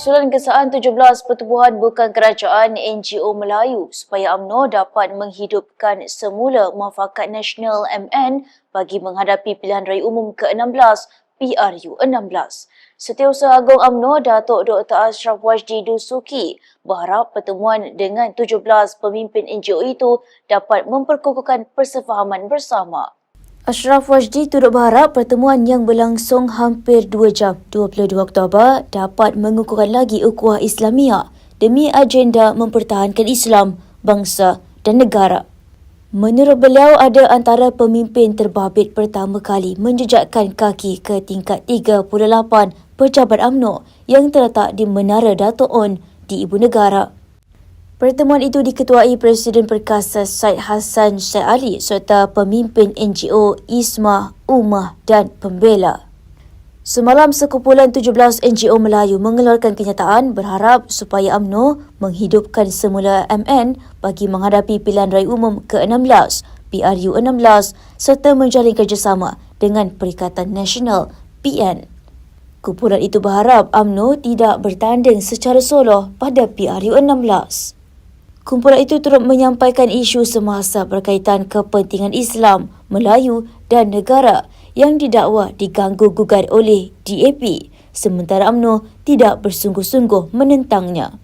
Susulan kesaan 17 pertubuhan bukan kerajaan NGO Melayu supaya Amno dapat menghidupkan semula Muafakat Nasional MN bagi menghadapi pilihan raya umum ke-16 PRU-16. Setiausaha Agong UMNO Datuk Dr. Ashraf Wajdi Dusuki berharap pertemuan dengan 17 pemimpin NGO itu dapat memperkukuhkan persefahaman bersama. Ashraf Wajdi turut berharap pertemuan yang berlangsung hampir 2 jam 22 Oktober dapat mengukuhkan lagi ukuah Islamia demi agenda mempertahankan Islam, bangsa dan negara. Menurut beliau ada antara pemimpin terbabit pertama kali menjejakkan kaki ke tingkat 38 pejabat UMNO yang terletak di Menara Dato' On di Ibu Negara. Pertemuan itu diketuai Presiden Perkasa Said Hassan Syed Ali serta pemimpin NGO Ismah, Ummah dan Pembela. Semalam sekumpulan 17 NGO Melayu mengeluarkan kenyataan berharap supaya UMNO menghidupkan semula MN bagi menghadapi pilihan raya umum ke-16 PRU 16 serta menjalin kerjasama dengan Perikatan Nasional PN. Kumpulan itu berharap UMNO tidak bertanding secara solo pada PRU 16. Kumpulan itu turut menyampaikan isu semasa berkaitan kepentingan Islam, Melayu dan negara yang didakwa diganggu gugat oleh DAP sementara UMNO tidak bersungguh-sungguh menentangnya.